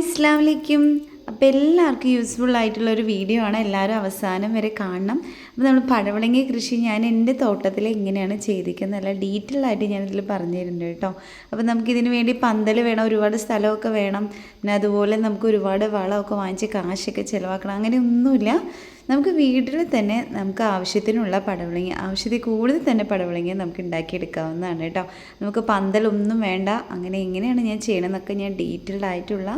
ഇസ്ലാമിലേക്കും അപ്പോൾ എല്ലാവർക്കും യൂസ്ഫുൾ ആയിട്ടുള്ള ഒരു വീഡിയോ ആണ്. എല്ലാവരും അവസാനം വരെ കാണണം. അപ്പോൾ നമ്മൾ പടവളങ്ങി കൃഷി ഞാൻ എന്റെ തോട്ടത്തിൽ എങ്ങനെയാണ് ചെയ്തിരിക്കുന്നത്. നല്ല ഡീറ്റെയിൽ ആയിട്ട് ഞാനിതിൽ പറഞ്ഞു തരുന്നുണ്ട് കേട്ടോ. അപ്പോൾ നമുക്കിതിന് വേണ്ടി പന്തൽ വേണം ഒരുപാട് സ്ഥലമൊക്കെ വേണം. പിന്നെ അതുപോലെ നമുക്ക് ഒരുപാട് വളമൊക്കെ വാങ്ങിച്ച് കാശൊക്കെ ചിലവാക്കണം. അങ്ങനെ ഒന്നുമില്ല നമുക്ക് വീട്ടിൽ തന്നെ നമുക്ക് ആവശ്യത്തിനുള്ള പടവളങ്ങി ആവശ്യത്തിൽ കൂടുതൽ തന്നെ പടവളങ്ങി നമുക്ക് ഉണ്ടാക്കിയെടുക്കാവുന്നതാണ് കേട്ടോ. നമുക്ക് പന്തലൊന്നും വേണ്ട അങ്ങനെ എങ്ങനെയാണ് ഞാൻ ചെയ്യണമെന്നൊക്കെ ഞാൻ ഡീറ്റെയിൽഡ് ആയിട്ടുള്ള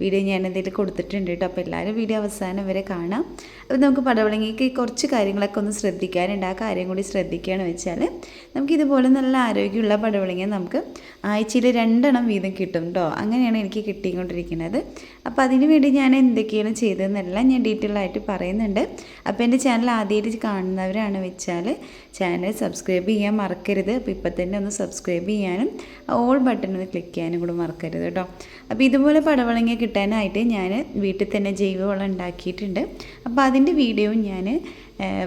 വീഡിയോ ഞാൻ ഇതിൽ കൊടുത്തിട്ടുണ്ട് കേട്ടോ. അപ്പോൾ എല്ലാവരും വീഡിയോ അവസാനം വരെ കാണാം. അപ്പോൾ നമുക്ക് പടവളങ്ങിക്ക് കുറച്ച് കാര്യങ്ങളൊക്കെ ഒന്ന് ശ്രദ്ധിക്കാനുണ്ട്. ആ കാര്യം കൂടി ശ്രദ്ധിക്കുകയാണെന്ന് വെച്ചാൽ നമുക്ക് ഇതുപോലെ നല്ല ആരോഗ്യമുള്ള പടവളങ്ങി നമുക്ക് ആഴ്ചയിൽ രണ്ടെണ്ണം വീതം കിട്ടും കേട്ടോ. അങ്ങനെയാണ് എനിക്ക് കിട്ടിക്കൊണ്ടിരിക്കുന്നത്. അപ്പോൾ അതിനുവേണ്ടി ഞാൻ എന്തൊക്കെയാണ് ചെയ്തതെന്നെല്ലാം ഞാൻ ഡീറ്റെയിൽ ആയിട്ട് പറയുന്നുണ്ട്. അപ്പോൾ എന്റെ ചാനൽ ആദ്യമായിട്ട് കാണുന്നവരാണ് വെച്ചാൽ ചാനൽ സബ്സ്ക്രൈബ് ചെയ്യാൻ മറക്കരുത്. അപ്പോൾ ഇപ്പം തന്നെ ഒന്ന് സബ്സ്ക്രൈബ് ചെയ്യാനും ഓൾ ബട്ടൺ ഒന്ന് ക്ലിക്ക് ചെയ്യാനും കൂടെ മറക്കരുത് കേട്ടോ അപ്പോൾ ഇതുപോലെ പടവളങ്ങ കിട്ടാനായിട്ട് ഞാൻ വീട്ടിൽ തന്നെ ജൈവവളം ഉണ്ടാക്കിയിട്ടുണ്ട്. അപ്പോൾ അതിന്റെ വീഡിയോയും ഞാൻ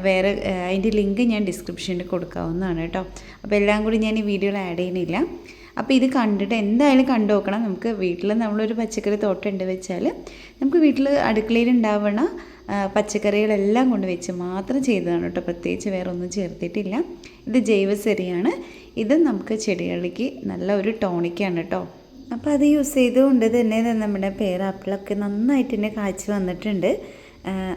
വേറെ അതിന്റെ ലിങ്ക് ഞാൻ ഡിസ്ക്രിപ്ഷനിൽ കൊടുക്കാവുന്നതാണ് കേട്ടോ അപ്പോൾ എല്ലാം കൂടി ഞാൻ ഈ വീഡിയോയിൽ ആഡ് ചെയ്യുന്നില്ല. അപ്പോൾ ഇത് കണ്ടിട്ട് എന്തായാലും കണ്ടു നോക്കണം. നമുക്ക് വീട്ടിൽ നമ്മളൊരു പച്ചക്കറി തോട്ടം ഉണ്ട് വെച്ചാൽ നമുക്ക് വീട്ടിൽ അടുക്കളയിൽ ഉണ്ടാവണ പച്ചക്കറികളെല്ലാം കൊണ്ട് വെച്ച് മാത്രം ചെയ്തതാണ് കേട്ടോ. പ്രത്യേകിച്ച് വേറെ ഒന്നും ചേർത്തിട്ടില്ല. ഇത് ജൈവസരിയാണ് ഇത് നമുക്ക് ചെടികളിലേക്ക് നല്ല ഒരു ടോണിക്കാണ് കേട്ടോ. അപ്പോൾ അത് യൂസ് ചെയ്തുകൊണ്ട് തന്നെ നമ്മുടെ പേരാപ്പിളൊക്കെ നന്നായിട്ട് തന്നെ കാഴ്ച വന്നിട്ടുണ്ട്.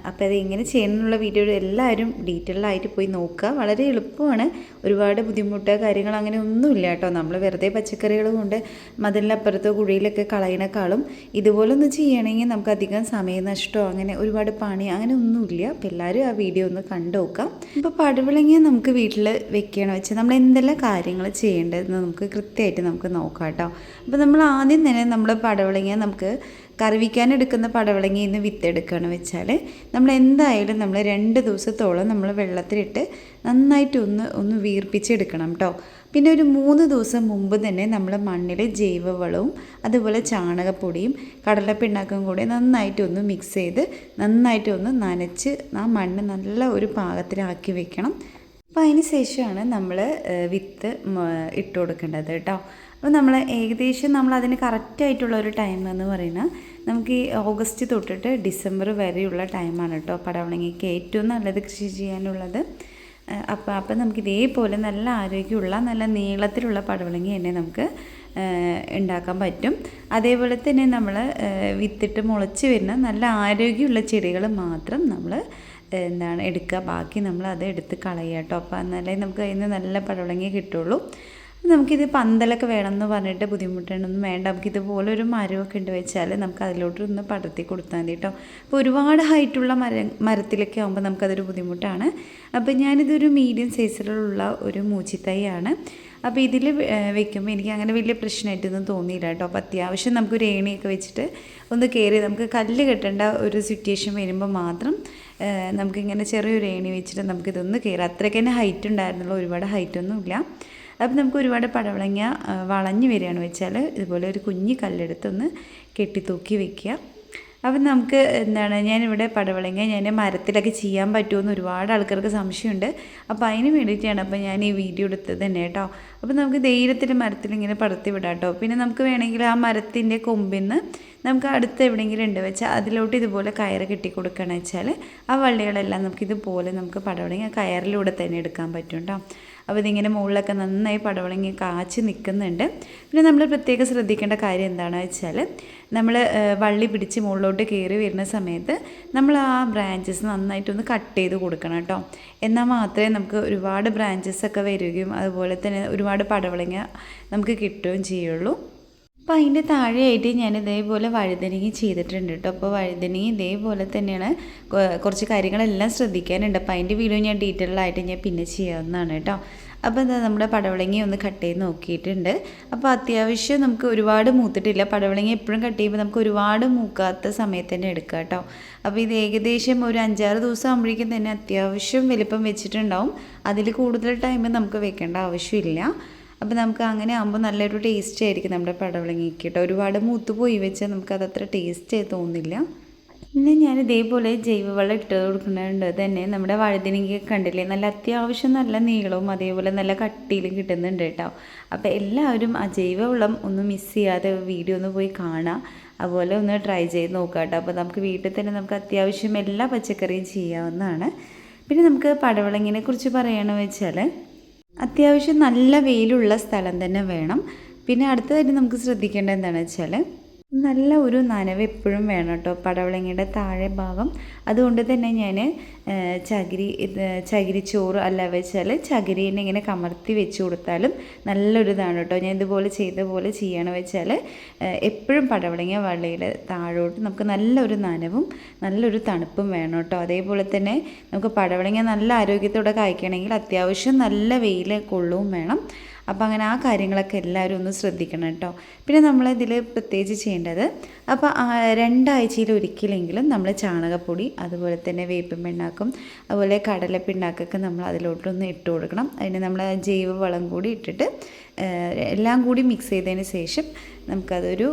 അപ്പോൾ അത് എങ്ങനെ ചെയ്യണമെന്നുള്ള വീഡിയോ എല്ലാവരും ഡീറ്റെയിൽ ആയിട്ട് പോയി നോക്കുക. വളരെ എളുപ്പമാണ്. ഒരുപാട് ബുദ്ധിമുട്ട് കാര്യങ്ങൾ അങ്ങനെ ഒന്നുമില്ല കേട്ടോ. നമ്മൾ വെറുതെ പച്ചക്കറികൾ കൊണ്ട് മതിലിനപ്പുറത്തോ കുഴിയിലൊക്കെ കളയണേക്കാളും ഇതുപോലെ ഒന്ന് ചെയ്യണമെങ്കിൽ നമുക്ക് അധികം സമയനഷ്ടമോ അങ്ങനെ ഒരുപാട് പണി അങ്ങനെ ഒന്നുമില്ല. അപ്പോൾ എല്ലാവരും ആ വീഡിയോ ഒന്ന് കണ്ടു നോക്കാം. ഇപ്പോൾ പടവിളങ്ങിയ നമുക്ക് വീട്ടിൽ വെക്കണം വെച്ചാൽ നമ്മൾ എന്തെല്ലാം കാര്യങ്ങൾ ചെയ്യേണ്ടതെന്ന് നമുക്ക് കൃത്യമായിട്ട് നമുക്ക് നോക്കാം കേട്ടോ. അപ്പോൾ നമ്മൾ ആദ്യം തന്നെ നമ്മൾ പടവിളങ്ങിയ നമുക്ക് കറിവിക്കാൻ എടുക്കുന്ന പടവളങ്ങിയിൽ നിന്ന് വിത്തെടുക്കുകയാണ് വെച്ചാൽ നമ്മൾ എന്തായാലും നമ്മൾ രണ്ട് ദിവസത്തോളം നമ്മൾ വെള്ളത്തിലിട്ട് നന്നായിട്ട് ഒന്ന് ഒന്ന് വീർപ്പിച്ചെടുക്കണം കേട്ടോ പിന്നെ ഒരു മൂന്ന് ദിവസം മുമ്പ് തന്നെ നമ്മൾ മണ്ണിൽ ജൈവവളവും അതുപോലെ ചാണകപ്പൊടിയും കടലപ്പിണ്ണാക്കും കൂടി നന്നായിട്ട് ഒന്ന് മിക്സ് ചെയ്ത് നന്നായിട്ട് ഒന്ന് നനച്ച് ആ മണ്ണ് നല്ല ഒരു പാകത്തിലാക്കി വെക്കണം. അപ്പോൾ അതിന് ശേഷമാണ് നമ്മൾ വിത്ത് ഇട്ട് കൊടുക്കേണ്ടത് കേട്ടോ അപ്പോൾ നമ്മൾ ഏകദേശം നമ്മൾ അതിന് കറക്റ്റായിട്ടുള്ള ഒരു ടൈം എന്ന് പറയുന്നത് നമുക്ക് ഈ ഓഗസ്റ്റ് തൊട്ടിട്ട് ഡിസംബർ വരെയുള്ള ടൈമാണ് കേട്ടോ പടവളങ്ങിക്ക് ഏറ്റവും നല്ലത് കൃഷി ചെയ്യാനുള്ളത്. അപ്പോൾ അപ്പം നമുക്ക് ഇതേപോലെ നല്ല ആരോഗ്യമുള്ള നല്ല നീളത്തിലുള്ള പടവളങ്ങി തന്നെ നമുക്ക് ഉണ്ടാക്കാൻ പറ്റും. അതേപോലെ തന്നെ നമ്മൾ വിത്തിട്ട് മുളച്ച് വരുന്ന നല്ല ആരോഗ്യമുള്ള ചെടികൾ മാത്രം നമ്മൾ എന്താണ് എടുക്കുക. ബാക്കി നമ്മൾ അത് എടുത്ത് കളയുക കേട്ടോ. അപ്പോൾ എന്നാലേ നമുക്ക് അതിൽ നിന്ന് നല്ല പടവളങ്ങി കിട്ടുള്ളൂ. നമുക്കിത് പന്തലൊക്കെ വേണമെന്ന് പറഞ്ഞിട്ട് ബുദ്ധിമുട്ടൊന്നും വേണ്ട. നമുക്കിതുപോലെ ഒരു മരമൊക്കെ ഉണ്ട് വെച്ചാൽ നമുക്ക് അതിലോട്ട് ഒന്ന് പടർത്തി കൊടുത്താൽ മതി കേട്ടോ അപ്പോൾ ഒരുപാട് ഹൈറ്റുള്ള മര മരത്തിലൊക്കെ ആകുമ്പോൾ നമുക്കതൊരു ബുദ്ധിമുട്ടാണ്. അപ്പോൾ ഞാനിതൊരു മീഡിയം സൈസിലുള്ള ഒരു മൂച്ചിത്തൈയാണ്. അപ്പോൾ ഇതിൽ വെക്കുമ്പോൾ എനിക്ക് അങ്ങനെ വലിയ പ്രശ്നമായിട്ടൊന്നും തോന്നിയില്ല കേട്ടോ അപ്പോൾ അത്യാവശ്യം നമുക്കൊരു ഏണിയൊക്കെ വെച്ചിട്ട് ഒന്ന് കയറി നമുക്ക് കല്ല് കെട്ടേണ്ട ഒരു സിറ്റുവേഷൻ വരുമ്പോൾ മാത്രം നമുക്കിങ്ങനെ ചെറിയൊരു ഏണി വെച്ചിട്ട് നമുക്കിതൊന്ന് കയറി അത്രയ്ക്ക് തന്നെ ഹൈറ്റ് ഉണ്ടായിരുന്നുള്ളൂ. ഒരുപാട് ഹൈറ്റൊന്നുമില്ല. അപ്പം നമുക്ക് ഒരുപാട് പടവളങ്ങ വളഞ്ഞു വരികയാണ് വെച്ചാൽ ഇതുപോലെ ഒരു കുഞ്ഞി കല്ലെടുത്തൊന്ന് കെട്ടിത്തൂക്കി വെക്കുക. അപ്പം നമുക്ക് എന്താണ് ഞാനിവിടെ പടവളങ്ങ ഞാൻ മരത്തിലൊക്കെ ചെയ്യാൻ പറ്റുമെന്ന് ഒരുപാട് ആൾക്കാർക്ക് സംശയമുണ്ട്. അപ്പോൾ അതിന് വേണ്ടിയിട്ടാണ് അപ്പോൾ ഞാൻ ഈ വീഡിയോ എടുത്തത് തന്നെ കേട്ടോ. അപ്പോൾ നമുക്ക് ധൈര്യത്തിൽ മരത്തിൽ ഇങ്ങനെ പടർത്തി വിടാം കേട്ടോ. പിന്നെ നമുക്ക് വേണമെങ്കിൽ ആ മരത്തിന്റെ കൊമ്പിൽ നിന്ന് നമുക്ക് അടുത്ത് എവിടെയെങ്കിലും ഉണ്ട് വെച്ചാൽ അതിലോട്ട് ഇതുപോലെ കയറ് കെട്ടി കൊടുക്കുകയാണെന്ന് വെച്ചാൽ ആ വള്ളികളെല്ലാം നമുക്ക് ഇതുപോലെ നമുക്ക് പടവളങ്ങ കയറിലൂടെ തന്നെ എടുക്കാൻ പറ്റും കേട്ടോ. അപ്പോൾ ഇതിങ്ങനെ മുകളിലൊക്കെ നന്നായി പടവളങ്ങി കാച്ച് നിൽക്കുന്നുണ്ട്. പിന്നെ നമ്മൾ പ്രത്യേകം ശ്രദ്ധിക്കേണ്ട കാര്യം എന്താണെന്ന് വെച്ചാൽ നമ്മൾ വള്ളി പിടിച്ച് മുകളിലോട്ട് കയറി വരുന്ന സമയത്ത് നമ്മൾ ആ ബ്രാഞ്ചസ് നന്നായിട്ടൊന്ന് കട്ട് ചെയ്ത് കൊടുക്കണം കേട്ടോ. എന്നാൽ മാത്രമേ നമുക്ക് ഒരുപാട് ബ്രാഞ്ചസ് ഒക്കെ വരികയും അതുപോലെ തന്നെ ഒരുപാട് പടവളങ്ങ നമുക്ക് കിട്ടുകയും ചെയ്യുള്ളൂ. അപ്പോൾ അതിന്റെ താഴെയായിട്ട് ഞാൻ ഇതേപോലെ വഴുതനങ്ങി ചെയ്തിട്ടുണ്ട് കേട്ടോ. അപ്പോൾ വഴുതനങ്ങി ഇതേപോലെ തന്നെയാണ് കുറച്ച് കാര്യങ്ങളെല്ലാം ശ്രദ്ധിക്കാനുണ്ട്. അപ്പോൾ അതിന്റെ വീഡിയോ ഞാൻ ഡീറ്റെയിൽ ആയിട്ട് ഞാൻ പിന്നെ ചെയ്യാവുന്നതാണ് കേട്ടോ. അപ്പോൾ എന്താ നമ്മുടെ പടവളങ്ങി ഒന്ന് കട്ട് ചെയ്ത് നോക്കിയിട്ടുണ്ട്. അപ്പോൾ അത്യാവശ്യം നമുക്ക് ഒരുപാട് മൂത്തിട്ടില്ല. പടവളങ്ങി എപ്പോഴും കട്ട് ചെയ്യുമ്പോൾ നമുക്ക് ഒരുപാട് മൂക്കാത്ത സമയത്ത് തന്നെ എടുക്കുക കേട്ടോ. അപ്പോൾ ഇത് ഏകദേശം ഒരു അഞ്ചാറ് ദിവസം ആകുമ്പോഴേക്കും തന്നെ അത്യാവശ്യം വലിപ്പം വെച്ചിട്ടുണ്ടാവും. അതിൽ കൂടുതൽ ടൈം നമുക്ക് വെക്കേണ്ട ആവശ്യമില്ല. അപ്പോൾ നമുക്ക് അങ്ങനെ ആകുമ്പോൾ നല്ലൊരു ടേസ്റ്റ് ആയിരിക്കും നമ്മുടെ പടവളങ്ങിക്ക് കേട്ടോ. ഒരുപാട് മൂത്ത് പോയി വെച്ചാൽ നമുക്കത് അത്ര ടേസ്റ്റ് തോന്നില്ല. പിന്നെ ഞാൻ ഇതേപോലെ ജൈവവളം ഇട്ട് കൊടുക്കുന്നുണ്ട്. തന്നെ നമ്മുടെ വഴുതിനെങ്കിൽ കണ്ടില്ലേ? നല്ല അത്യാവശ്യം നല്ല നീളവും അതേപോലെ നല്ല കട്ടിയിലും കിട്ടുന്നുണ്ട് കേട്ടോ. അപ്പോൾ എല്ലാവരും ആ ജൈവവളം ഒന്ന് മിസ് ചെയ്യാതെ വീഡിയോ ഒന്ന് പോയി കാണാം. അതുപോലെ ഒന്ന് ട്രൈ ചെയ്ത് നോക്കാം കേട്ടോ. അപ്പോൾ നമുക്ക് വീട്ടിൽ തന്നെ നമുക്ക് അത്യാവശ്യം എല്ലാ പച്ചക്കറിയും ചെയ്യാവുന്നതാണ്. പിന്നെ നമുക്ക് പടവളങ്ങിനെ കുറിച്ച് പറയുകയാണെന്ന് വെച്ചാൽ അത്യാവശ്യം നല്ല വെയിലുള്ള സ്ഥലം തന്നെ വേണം. പിന്നെ അടുത്തതായിട്ട് നമുക്ക് ശ്രദ്ധിക്കേണ്ടത് എന്താണെന്ന് വെച്ചാൽ നല്ല ഒരു നനവ് എപ്പോഴും വേണം കേട്ടോ. പടവളങ്ങയുടെ താഴെ ഭാഗം. അതുകൊണ്ട് തന്നെ ഞാൻ ചകിരി ചകിരി ചകിരിച്ചോറ് അല്ല വെച്ചാൽ ചകിരീനെ ഇങ്ങനെ കമർത്തി വെച്ച് കൊടുത്താലും നല്ലൊരു ഇതാണ് കേട്ടോ. ഞാൻ ഇതുപോലെ ചെയ്ത പോലെ ചെയ്യണം വെച്ചാൽ എപ്പോഴും പടവളങ്ങ വള്ളിയുടെ താഴോട്ട് നമുക്ക് നല്ലൊരു നനവും നല്ലൊരു തണുപ്പും വേണം കേട്ടോ. അതേപോലെ തന്നെ നമുക്ക് പടവളങ്ങ നല്ല ആരോഗ്യത്തോടെ കായ്ക്കണമെങ്കിൽ അത്യാവശ്യം നല്ല വെയിൽ കൊള്ളുകയും വേണം. അപ്പോൾ അങ്ങനെ ആ കാര്യങ്ങളൊക്കെ എല്ലാവരും ഒന്ന് ശ്രദ്ധിക്കണം കേട്ടോ. പിന്നെ നമ്മളിതിൽ പ്രത്യേകിച്ച് ചെയ്യേണ്ടത് അപ്പോൾ രണ്ടാഴ്ചയിൽ ഒരിക്കലെങ്കിലും നമ്മൾ ചാണകപ്പൊടി അതുപോലെ തന്നെ വേപ്പിൻ പിണ്ണാക്കും അതുപോലെ കടലപ്പിണ്ണാക്കൊക്കെ നമ്മൾ അതിലോട്ടൊന്ന് ഇട്ട് കൊടുക്കണം. അതിന് നമ്മൾ ജൈവവളം കൂടി ഇട്ടിട്ട് എല്ലാം കൂടി മിക്സ് ചെയ്തതിന് ശേഷം നമുക്കതൊരു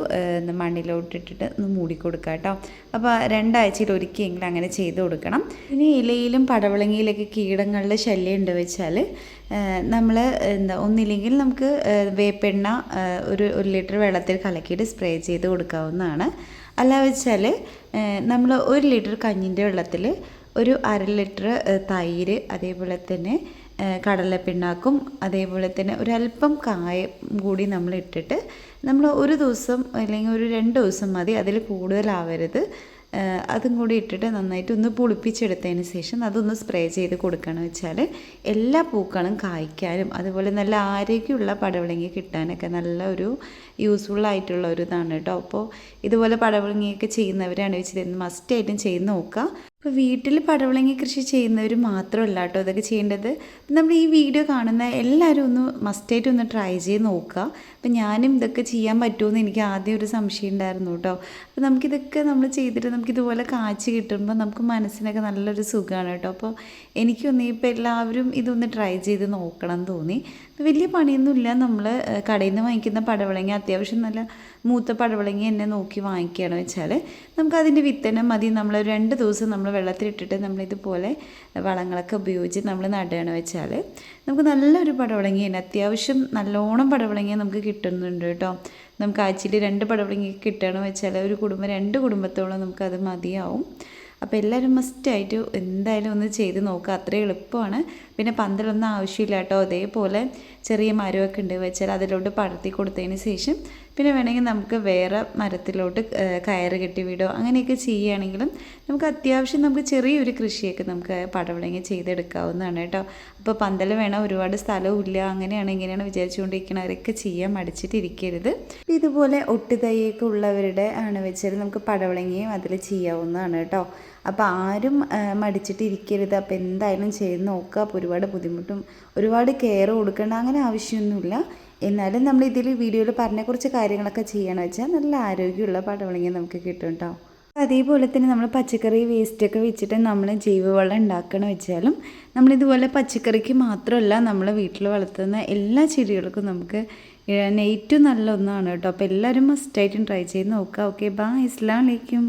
മണ്ണിലോട്ടിട്ടിട്ട് ഒന്ന് മൂടിക്കൊടുക്കാം കേട്ടോ. അപ്പോൾ രണ്ടാഴ്ചയിൽ ഒരിക്കലെങ്കിലും അങ്ങനെ ചെയ്ത് കൊടുക്കണം. ഇനി ഇലയിലും പടവളങ്ങിയിലൊക്കെ കീടങ്ങളുടെ ശല്യം ഉണ്ട് വെച്ചാൽ നമ്മൾ എന്താ ഒന്നില്ലെങ്കിൽ നമുക്ക് വേപ്പെണ്ണ ഒരു ഒരു ലിറ്റർ വെള്ളത്തിൽ കലക്കിയിട്ട് സ്പ്രേ ചെയ്ത് കൊടുക്കാവുന്നതാണ്. അല്ല വെച്ചാൽ നമ്മൾ ഒരു ലിറ്റർ കഞ്ഞിന്റെ വെള്ളത്തിൽ ഒരു അര ലിറ്റർ തൈര് അതേപോലെ തന്നെ കടലപ്പിണ്ണാക്കും. അതേപോലെ തന്നെ ഒരല്പം കായം കൂടി നമ്മൾ ഇട്ടിട്ട് നമ്മൾ ഒരു ദിവസം അല്ലെങ്കിൽ ഒരു രണ്ട് ദിവസം മതി അതിൽ കൂടുതലാവരുത്. അതും കൂടി ഇട്ടിട്ട് നന്നായിട്ട് ഒന്ന് പുളിപ്പിച്ചെടുത്തതിന് ശേഷം അതൊന്ന് സ്പ്രേ ചെയ്ത് കൊടുക്കണം വെച്ചാൽ എല്ലാ പൂക്കളും കായ്ക്കാനും അതുപോലെ നല്ല ആരോഗ്യമുള്ള പടവളങ്ങി കിട്ടാനൊക്കെ നല്ല ഒരു യൂസ്ഫുൾ ആയിട്ടുള്ള ഒരു ഇതാണ് കേട്ടോ. അപ്പോൾ ഇതുപോലെ പടവളങ്ങിയൊക്കെ ചെയ്യുന്നവരാണ് വെച്ചിരുന്നത്. മസ്റ്റായിട്ടും ചെയ്ത് നോക്കുക. ഇപ്പോൾ വീട്ടിൽ പടവളങ്ങി കൃഷി ചെയ്യുന്നവർ മാത്രമല്ല കേട്ടോ ഇതൊക്കെ ചെയ്യേണ്ടത്. നമ്മൾ ഈ വീഡിയോ കാണുന്ന എല്ലാവരും ഒന്ന് മസ്റ്റായിട്ട് ഒന്ന് ട്രൈ ചെയ്ത് നോക്കുക. അപ്പം ഞാനും ഇതൊക്കെ ചെയ്യാൻ പറ്റുമെന്ന് എനിക്ക് ആദ്യം ഒരു സംശയം ഉണ്ടായിരുന്നു കേട്ടോ. അപ്പോൾ നമുക്കിതൊക്കെ നമ്മൾ ചെയ്തിട്ട് നമുക്കിതുപോലെ കാച്ചി കിട്ടുമ്പോൾ നമുക്ക് മനസ്സിനൊക്കെ നല്ലൊരു സുഖമാണ് കേട്ടോ. അപ്പോൾ എനിക്കൊന്ന് ഇപ്പോൾ എല്ലാവരും ഇതൊന്ന് ട്രൈ ചെയ്ത് നോക്കണം എന്ന് തോന്നി. വലിയ പണിയൊന്നുമില്ല നമ്മൾ കടയിൽ നിന്ന് വാങ്ങിക്കുന്ന പടവളങ്ങി അത്യാവശ്യം നല്ല മൂത്ത പടവളങ്ങ എന്നെ നോക്കി വാങ്ങിക്കുകയാണ് വെച്ചാൽ നമുക്കതിന്റെ വിത്തനം മതി. നമ്മൾ രണ്ട് ദിവസം നമ്മൾ വെള്ളത്തിലിട്ടിട്ട് നമ്മളിതുപോലെ വളങ്ങളൊക്കെ ഉപയോഗിച്ച് നമ്മൾ നടുകയാണ് വെച്ചാൽ നമുക്ക് നല്ലൊരു പടവളങ്ങ തന്നെ അത്യാവശ്യം നല്ലോണം പടവളങ്ങ നമുക്ക് കിട്ടുന്നുണ്ട് കേട്ടോ. നമുക്ക് ആഴ്ചയിൽ രണ്ട് പടവളങ്ങി കിട്ടുകയാണ് വെച്ചാൽ ഒരു കുടുംബം രണ്ട് കുടുംബത്തോളം നമുക്കത് മതിയാവും. അപ്പോൾ എല്ലാവരും മസ്റ്റായിട്ട് എന്തായാലും ഒന്ന് ചെയ്ത് നോക്കുക. അത്രയും എളുപ്പമാണ്. പിന്നെ പന്തലൊന്നും ആവശ്യമില്ല കേട്ടോ. അതേപോലെ ചെറിയ മരമൊക്കെ ഉണ്ട് വെച്ചാൽ അതിലോട്ട് പടർത്തി കൊടുത്തതിന് ശേഷം പിന്നെ വേണമെങ്കിൽ നമുക്ക് വേറെ മരത്തിലോട്ട് കയറ് കെട്ടി വിടോ അങ്ങനെയൊക്കെ ചെയ്യുകയാണെങ്കിലും നമുക്ക് അത്യാവശ്യം നമുക്ക് ചെറിയൊരു കൃഷിയൊക്കെ നമുക്ക് പടവളങ്ങി ചെയ്തെടുക്കാവുന്നതാണ് കേട്ടോ. അപ്പോൾ പന്തൽ വേണം ഒരുപാട് സ്ഥലവും ഇല്ല അങ്ങനെയാണ് ഇങ്ങനെയാണ് വിചാരിച്ചുകൊണ്ടിരിക്കണവരൊക്കെ ചെയ്യാൻ മടിച്ചിട്ടിരിക്കരുത്. ഇതുപോലെ ഒട്ടുതൈയൊക്കെ ഉള്ളവരുടെ ആണ് വെച്ചാൽ നമുക്ക് പടവളങ്ങിയും അതിൽ ചെയ്യാവുന്നതാണ് കേട്ടോ. അപ്പോൾ ആരും മടിച്ചിട്ടിരിക്കരുത്. അപ്പോൾ എന്തായാലും ചെയ്ത് നോക്കുക. അപ്പോൾ ഒരുപാട് ബുദ്ധിമുട്ടും ഒരുപാട് കെയർ കൊടുക്കേണ്ട അങ്ങനെ ആവശ്യമൊന്നുമില്ല. എന്നാലും നമ്മൾ ഇതിൽ വീഡിയോയിൽ പറഞ്ഞ കുറച്ച് കാര്യങ്ങളൊക്കെ ചെയ്യണം വെച്ചാൽ നല്ല ആരോഗ്യമുള്ള പടവളങ്ങി നമുക്ക് കിട്ടും കേട്ടോ അതേപോലെ തന്നെ നമ്മൾ പച്ചക്കറി വേസ്റ്റൊക്കെ വെച്ചിട്ട് നമ്മൾ ജൈവവളം ഉണ്ടാക്കണം വെച്ചാലും നമ്മളിതുപോലെ പച്ചക്കറിക്ക് മാത്രമല്ല നമ്മൾ വീട്ടിൽ വളർത്തുന്ന എല്ലാ ചെടികൾക്കും നമുക്ക് ഏറ്റവും നല്ല ഒന്നാണ് കേട്ടോ അപ്പോൾ എല്ലാവരും മസ്റ്റായിട്ടും ട്രൈ ചെയ്ത് നോക്കുക. ഓക്കെ ബാ ഇസ്ലാം വലൈക്കും